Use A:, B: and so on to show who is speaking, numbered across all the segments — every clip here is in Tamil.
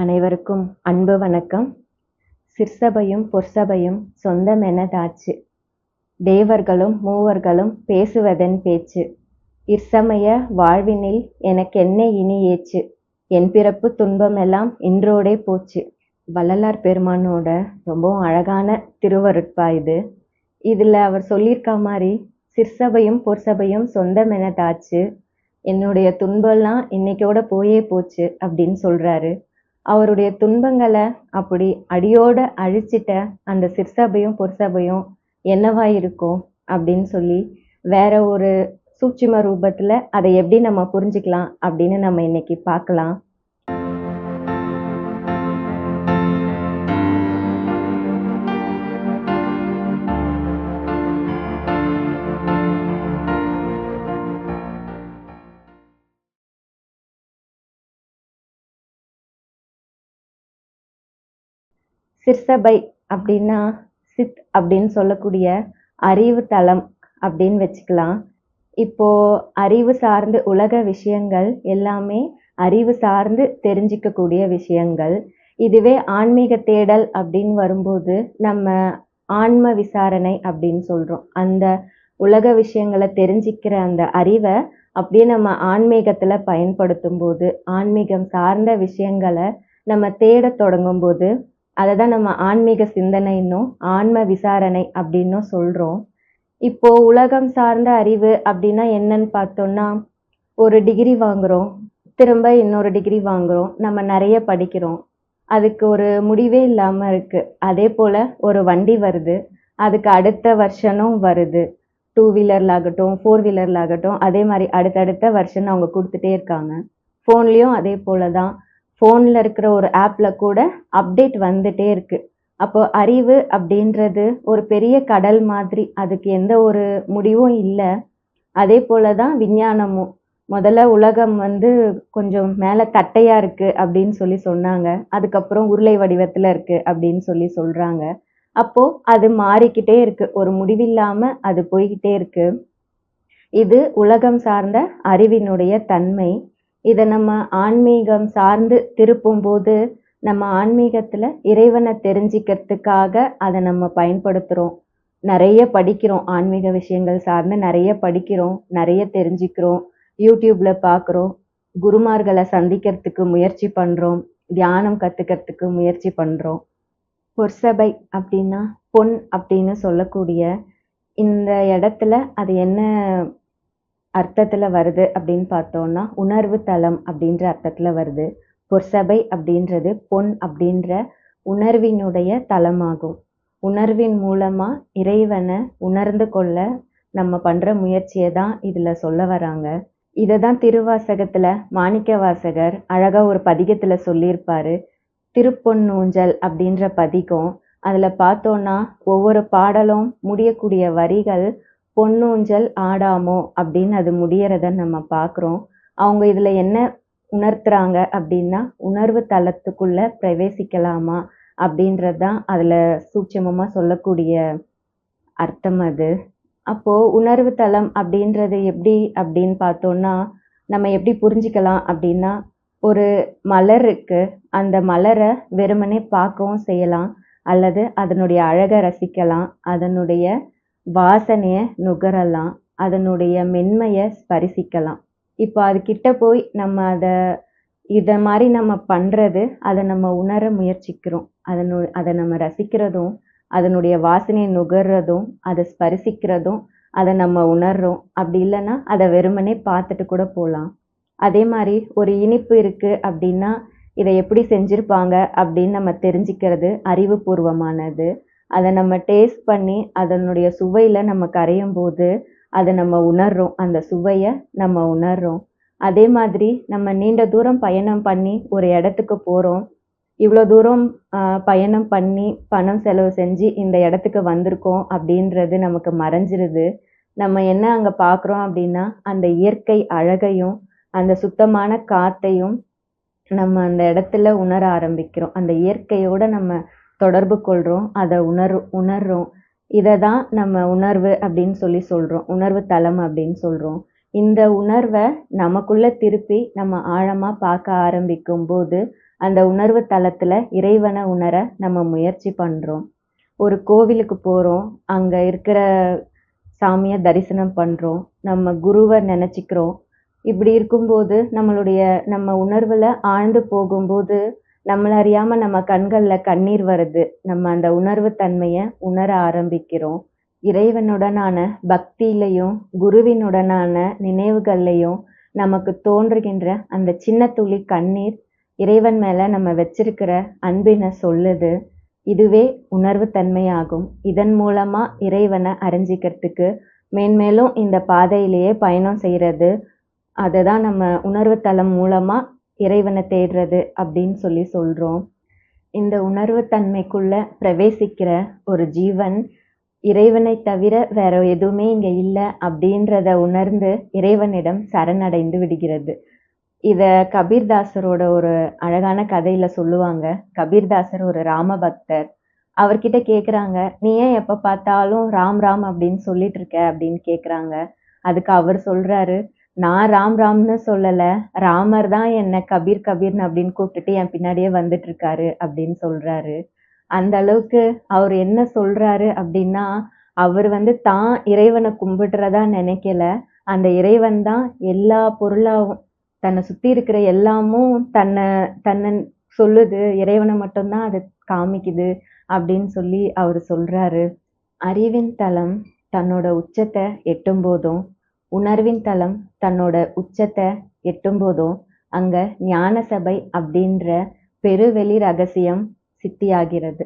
A: அனைவருக்கும் அன்பு வணக்கம். சிற்சபையும் பொற்சபையும் சொந்தமெனதாச்சு. தேவர்களும் மூவர்களும் பேசுவதன் பேச்சு. இற்சமய வாழ்வினில் எனக்கென்ன இனி ஏச்சு? என் பிறப்பு துன்பமெல்லாம் இன்றோடே போச்சு. வள்ளலார் பெருமானோட ரொம்பவும் அழகான திருவருட்பா இது. இதில் அவர் சொல்லியிருக்க மாதிரி சிற்சபையும் பொற்சபையும் சொந்தமெனதாச்சு. என்னுடைய துன்பம்லாம் இன்னைக்கோட போயே போச்சு அப்படின்னு சொல்றாரு. அவருடைய துன்பங்களை அப்படி அடியோட அழிச்சிட்ட அந்த சிற்சபையும் பொற்சபையும் என்னவா இருக்கும் அப்படின்னு சொல்லி வேற ஒரு சூட்சும ரூபத்துல அதை எப்படி நம்ம புரிஞ்சுக்கலாம் அப்படின்னு நம்ம இன்னைக்கு பார்க்கலாம். சிர்சபை அப்படின்னா சித் அப்படின்னு சொல்லக்கூடிய அறிவு தளம் அப்படின்னு வச்சுக்கலாம். இப்போ அறிவு சார்ந்து உலக விஷயங்கள் எல்லாமே அறிவு சார்ந்து தெரிஞ்சிக்கக்கூடிய விஷயங்கள். இதுவே ஆன்மீக தேடல் அப்படின்னு வரும்போது நம்ம ஆன்ம விசாரணை அப்படின்னு சொல்றோம். அந்த உலக விஷயங்களை தெரிஞ்சிக்கிற அந்த அறிவை அப்படியே நம்ம ஆன்மீகத்துல பயன்படுத்தும் போது ஆன்மீகம் சார்ந்த விஷயங்களை நம்ம தேட தொடங்கும் போது அதை தான் நம்ம ஆன்மீக சிந்தனைன்னும் ஆன்ம விசாரணை அப்படின்னும் சொல்கிறோம் இப்போ உலகம் சார்ந்த அறிவு அப்படின்னா என்னன்னு பார்த்தோம்னா ஒரு டிகிரி வாங்குறோம் திரும்ப இன்னொரு டிகிரி வாங்குறோம் நம்ம நிறைய படிக்கிறோம். அதுக்கு ஒரு முடிவே இல்லாமல் இருக்குது அதே போல் ஒரு வண்டி வருது அதுக்கு அடுத்த வருஷனும் வருது. டூ வீலரில் ஆகட்டும் ஃபோர் வீலரில் ஆகட்டும் அதே மாதிரி அடுத்தடுத்த வருஷன் அவங்க கொடுத்துட்டே இருக்காங்க. ஃபோன்லேயும் அதே போல தான் ஃபோனில் இருக்கிற ஒரு ஆப்பில் கூட அப்டேட் வந்துட்டே இருக்குது அப்போ அறிவு அப்படின்றது ஒரு பெரிய கடல் மாதிரி அதுக்கு எந்த ஒரு முடிவும் இல்லை. அதே போல தான் விஞ்ஞானமும். முதல்ல உலகம் வந்து கொஞ்சம் மேலே தட்டையாக இருக்குது அப்படின்னு சொல்லி சொன்னாங்க. அதுக்கப்புறம் உருளை வடிவத்தில் இருக்குது அப்படின்னு சொல்லி சொல்கிறாங்க அப்போது அது மாறிக்கிட்டே இருக்குது ஒரு முடிவில்லாமல் அது போய்கிட்டே இருக்குது இது உலகம் சார்ந்த அறிவினுடைய தன்மை. இதை நம்ம ஆன்மீகம் சார்ந்து திருப்பும்போது நம்ம ஆன்மீகத்தில் இறைவனை தெரிஞ்சுக்கிறதுக்காக அதை நம்ம பயன்படுத்துகிறோம் நிறைய படிக்கிறோம். ஆன்மீக விஷயங்கள் சார்ந்து நிறைய படிக்கிறோம். நிறைய தெரிஞ்சுக்கிறோம். யூடியூப்ல பார்க்குறோம். குருமார்களை சந்திக்கிறதுக்கு முயற்சி பண்ணுறோம் தியானம் கற்றுக்கிறதுக்கு முயற்சி பண்ணுறோம் பொற்சபை அப்படின்னா பொன் அப்படின்னு சொல்லக்கூடிய இந்த இடத்துல அது என்ன அர்த்தத்தில் வருது அப்படின்னு பார்த்தோம்னா உணர்வு தளம் அப்படின்ற அர்த்தத்தில் வருது. பொற்சபை அப்படின்றது பொன் அப்படின்ற உணர்வினுடைய தளமாகும். உணர்வின் மூலமாக இறைவனை உணர்ந்து கொள்ள நம்ம பண்ணுற முயற்சியை தான் இதில் சொல்ல வராங்க. இதை தான் திருவாசகத்தில் மாணிக்க வாசகர் அழகாக ஒரு பதிகத்தில் சொல்லியிருப்பாரு. திருப்பொன்னூஞ்சல் அப்படின்ற பதிகம். அதில் பார்த்தோன்னா ஒவ்வொரு பாடலும் முடியக்கூடிய வரிகள் பொன்னூஞ்சல் ஆடாமோ அப்படின்னு அது முடியறத நம்ம பார்க்குறோம் அவங்க இதில் என்ன உணர்த்துறாங்க அப்படின்னா உணர்வு தளத்துக்குள்ள பிரவேசிக்கலாமா அப்படின்றது தான் அதில் சூட்சமமாக சொல்லக்கூடிய அர்த்தம் அது. அப்போது உணர்வு தளம் அப்படின்றது எப்படி அப்படின்னு பார்த்தோம்னா நம்ம எப்படி புரிஞ்சுக்கலாம் அப்படின்னா ஒரு மலர் இருக்குது அந்த மலரை வெறுமனே பார்க்கவும் செய்யலாம் அல்லது அதனுடைய அழகை ரசிக்கலாம் அதனுடைய வாசனையை நுகரலாம் அதனுடைய மென்மையை ஸ்பரிசிக்கலாம். இப்போ அது போய் நம்ம அதை இதை மாதிரி நம்ம பண்ணுறது அதை நம்ம உணர முயற்சிக்கிறோம். அதனு அதை நம்ம ரசிக்கிறதும் அதனுடைய வாசனையை நுகர்றதும் அதை ஸ்பரிசிக்கிறதும் அதை நம்ம உணர்றோம். அப்படி இல்லைன்னா அதை வெறுமனே பார்த்துட்டு கூட போகலாம் அதே மாதிரி ஒரு இனிப்பு இருக்குது அப்படின்னா இதை எப்படி செஞ்சுருப்பாங்க அப்படின்னு நம்ம தெரிஞ்சுக்கிறது அறிவுபூர்வமானது. அதை நம்ம டேஸ்ட் பண்ணி அதனுடைய சுவையில் நம்ம கரையும் போது அதை நம்ம உணர்றோம். அந்த சுவையை நம்ம உணர்றோம். அதே மாதிரி நம்ம நீண்ட தூரம் பயணம் பண்ணி ஒரு இடத்துக்கு போகிறோம் இவ்வளோ தூரம் பயணம் பண்ணி பணம் செலவு செஞ்சு இந்த இடத்துக்கு வந்திருக்கோம் அப்படின்றது நமக்கு மறைஞ்சிருது. நம்ம என்ன அங்கே பார்க்குறோம் அப்படின்னா அந்த இயற்கை அழகையும் அந்த சுத்தமான காத்தையும் நம்ம அந்த இடத்துல உணர ஆரம்பிக்கிறோம். அந்த இயற்கையோட நம்ம தொடர்பு கொள்கிறோம் அதை உணர் உணர்றோம். இதை தான் நம்ம உணர்வு அப்படின்னு சொல்லி சொல்கிறோம் உணர்வு தளம் அப்படின்னு சொல்கிறோம் இந்த உணர்வை நமக்குள்ளே திருப்பி நம்ம ஆழமாக பார்க்க ஆரம்பிக்கும் போது அந்த உணர்வு தளத்தில் இறைவனை உணர நம்ம முயற்சி பண்ணுறோம் ஒரு கோவிலுக்கு போகிறோம் அங்கே இருக்கிற சாமியை தரிசனம் பண்ணுறோம் நம்ம குருவை நினச்சிக்கிறோம். இப்படி இருக்கும்போது நம்மளுடைய நம்ம உணர்வில் ஆழ்ந்து போகும்போது நம்மள அறியாம நம்ம கண்கள்ல கண்ணீர் வருது. நம்ம அந்த உணர்வு தன்மையை உணர ஆரம்பிக்கிறோம். இறைவனுடனான பக்தியிலையும் குருவினுடனான நினைவுகள்லையும் நமக்கு தோன்றுகின்ற அந்த சின்ன துளி கண்ணீர் இறைவன் மேல நம்ம வச்சிருக்கிற அன்பினை சொல்லுது. இதுவே உணர்வு தன்மையாகும். இதன் மூலமா இறைவனை அறிஞ்சிக்கிறதுக்கு மேன்மேலும் இந்த பாதையிலேயே பயணம் செய்யறது அதுதான் நம்ம உணர்வு தளம் மூலமா இறைவனை தேடுறது அப்படின்னு சொல்லி சொல்கிறோம் இந்த உணர்வு தன்மைக்குள்ள பிரவேசிக்கிற ஒரு ஜீவன் இறைவனை தவிர வேற எதுவுமே இங்கே இல்லை அப்படின்றத உணர்ந்து இறைவனிடம் சரணடைந்து விடுகிறது. இதை கபீர்தாசரோட ஒரு அழகான கதையில சொல்லுவாங்க. கபீர்தாசர் ஒரு ராம பக்தர் அவர்கிட்ட கேட்குறாங்க நீ ஏன் எப்போ பார்த்தாலும் ராம் ராம் அப்படின்னு சொல்லிட்டு இருக்க? அப்படின்னு கேட்குறாங்க அதுக்கு அவர் சொல்றாரு நான் ராம் ராம்னு சொல்லல. ராமர் தான் என்ன கபீர் கபீர்னு அப்படின்னு கூப்பிட்டுட்டு என் பின்னாடியே வந்துட்டு இருக்காரு அப்படின்னு சொல்றாரு. அந்த அளவுக்கு அவர் என்ன சொல்றாரு அப்படின்னா அவர் வந்து தான் இறைவனை கும்பிடுறதா நினைக்கல. அந்த இறைவன் தான் எல்லா பொருளாகவும் தன்னை சுத்தி இருக்கிற எல்லாமும் தன்னை தன்னை சொல்லுது. இறைவனை மட்டும்தான் அது காமிக்குது அப்படின்னு சொல்லி அவர் சொல்றாரு. அறிவின் தளம் தன்னோட உச்சத்தை எட்டும் போதும் உணர்வின் தளம் தன்னோட உச்சத்தை எட்டும்போதும் அங்க ஞான சபை அப்படின்ற பெருவெளி ரகசியம் சித்தியாகிறது.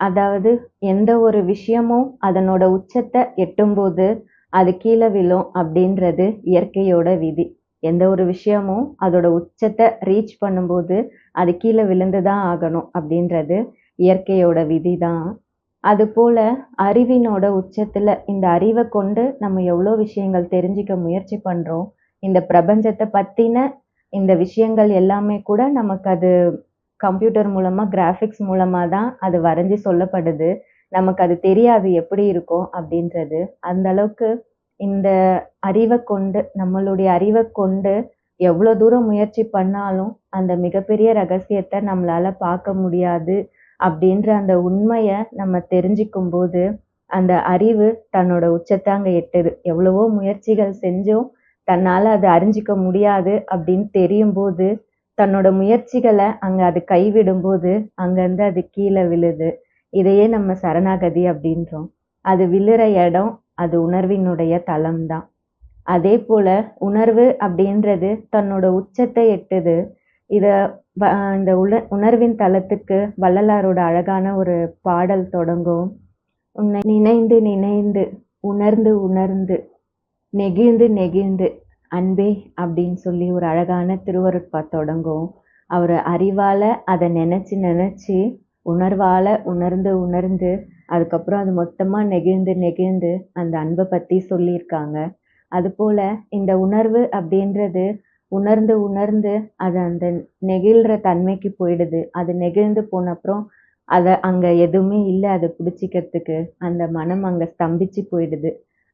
A: அதாவது எந்த ஒரு விஷயமும் அதனோட உச்சத்தை எட்டும்போது அது கீழே விழும் அப்படின்றது இயற்கையோட விதி. எந்த ஒரு விஷயமும் அதோட உச்சத்தை ரீச் பண்ணும்போது அது கீழே விழுந்துதான் ஆகணும் அப்படின்றது இயற்கையோட விதி தான் அதுபோல அறிவினோட உச்சத்துல இந்த அறிவை கொண்டு நம்ம எவ்வளோ விஷயங்கள் தெரிஞ்சிக்க முயற்சி பண்றோம் இந்த பிரபஞ்சத்தை பத்தின இந்த விஷயங்கள் எல்லாமே கூட நமக்கு அது கம்ப்யூட்டர் மூலமா கிராஃபிக்ஸ் மூலமா தான் அது வரைஞ்சி சொல்லப்படுது. நமக்கு அது தெரியாது எப்படி இருக்கும் அப்படின்றது. அந்த அளவுக்கு இந்த அறிவை கொண்டு நம்மளுடைய அறிவை கொண்டு எவ்வளோ தூரம் முயற்சி பண்ணாலும் அந்த மிகப்பெரிய ரகசியத்தை நம்மளால பார்க்க முடியாது. அப்படின்ற அந்த உண்மையை நம்ம தெரிஞ்சுக்கும் போது அந்த அறிவு தன்னோட உச்சத்தை அங்கே எட்டுது. எவ்வளவோ முயற்சிகள் செஞ்சும் தன்னால் அதை அறிஞ்சிக்க முடியாது அப்படின்னு தெரியும் போது தன்னோட முயற்சிகளை அங்கே அது கைவிடும்போது அங்கேருந்து அது கீழே விழுது. இதையே நம்ம சரணாகதி அப்படின்றோம். அது விழுற இடம் அது உணர்வினுடைய தளம் தான் அதே போல உணர்வு அப்படின்றது தன்னோட உச்சத்தை எட்டுது. இதை வ- இந்த உல உணர்வின் தளத்துக்கு வள்ளலாரோட அழகான ஒரு பாடல் தொடங்கும். உன்னை நினைந்து நினைந்து உணர்ந்து உணர்ந்து நெகிழ்ந்து நெகிழ்ந்து அன்பே அப்படின்னு சொல்லி ஒரு அழகான திருவருட்பா தொடங்கும். அவர் அறிவால் அதை நினச்சி நினச்சி உணர்வால் உணர்ந்து உணர்ந்து அதுக்கப்புறம் அது மொத்தமாக நெகிழ்ந்து நெகிழ்ந்து அந்த அன்பை பற்றி சொல்லியிருக்காங்க. அதுபோல் இந்த உணர்வு அப்படின்றது உணர்ந்து உணர்ந்து அது அந்த நெகிழ்கிற தன்மைக்கு போயிடுது. அது நெகிழ்ந்து போன அப்புறம் அதை அங்கே எதுவுமே இல்லை அதை பிடிச்சிக்கிறதுக்கு அந்த மனம் அங்கே ஸ்தம்பிச்சு போயிடுது.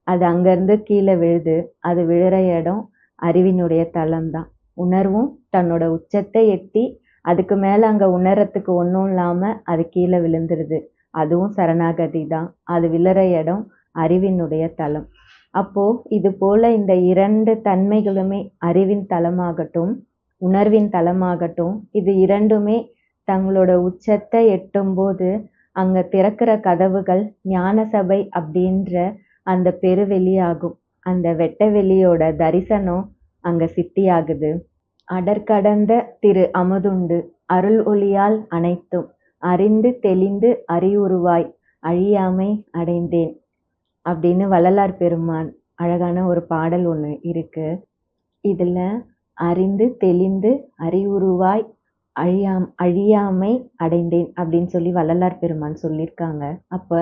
A: அது அங்கேருந்து கீழே விழுது. அது விழுற இடம் அறிவினுடைய தளம் தான் உணர்வும் தன்னோட உச்சத்தை எட்டி அதுக்கு மேலே அங்கே உணரத்துக்கு ஒன்றும் இல்லாமல் அது கீழே விழுந்துருது. அதுவும் சரணாகதி தான் அது விழுற இடம் அறிவினுடைய தளம். அப்போ இது போல இந்த இரண்டு தன்மைகளுமே அறிவின் தளமாகட்டும் உணர்வின் தளமாகட்டும் இது இரண்டுமே தங்களோட உச்சத்தை எட்டும்போது அங்க திறக்கிற கதவுகள் ஞான சபை அப்படின்ற அந்த பெருவெளியாகும். அந்த வெட்ட வெளியோட தரிசனம் அங்க சித்தியாகுது. அடற்கடந்த திரு அமுதுண்டு அருள் ஒளியால் அனைத்தும் அறிந்து தெளிந்து அறிவுருவாய் அழியாமை அடைந்தேன். அப்படின்னு வள்ளலார் பெருமான் அழகான ஒரு பாடல் ஒன்று இருக்கு. இதில் அறிந்து தெளிந்து அறிவுருவாய் அழியாம் அழியாமை அடைந்தேன் அப்படின்னு சொல்லி வள்ளலார் பெருமான் சொல்லியிருக்காங்க. அப்போ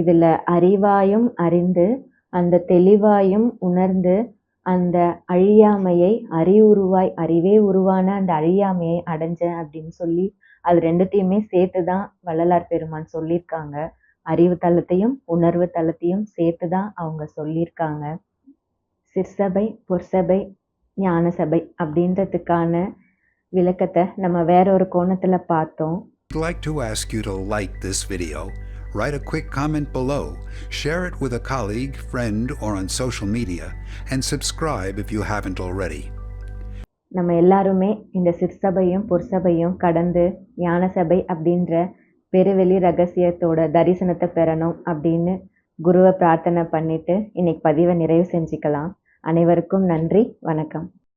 A: இதில் அறிவாயும் அறிந்து அந்த தெளிவாயும் உணர்ந்து அந்த அழியாமையை அறிவுருவாய் அறிவே உருவான அந்த அழியாமையை அடைஞ்சேன் அப்படின்னு சொல்லி அது ரெண்டுத்தையுமே சேர்த்து தான் வள்ளலார் பெருமான் சொல்லியிருக்காங்க. அறிவு தளத்தையும் உணர்வு தளத்தையும் சேர்த்து தான் அவங்க சொல்லியிருக்காங்க சிற்சபை பொற்சபை ஞான சபை அப்படின்றதுக்கான விளக்கத்தை நம்ம வேற ஒரு கோணத்துல பார்த்தோம்
B: like to ask you to like this video, write a quick comment below, share it with a colleague, friend, or on social media, and subscribe if you haven't already.
A: நம்ம எல்லாருமே இந்த சிற்சபையும் பொற்சபையும் கடந்து ஞான சபை அப்படின்ற பெருவெளி ரகசியத்தோட தரிசனத்தை பெறணும் அப்படின்னு குருவை பிரார்த்தனை பண்ணிட்டு இன்னைக்கு பதிவை நிறைவு செஞ்சுக்கலாம். அனைவருக்கும் நன்றி வணக்கம்.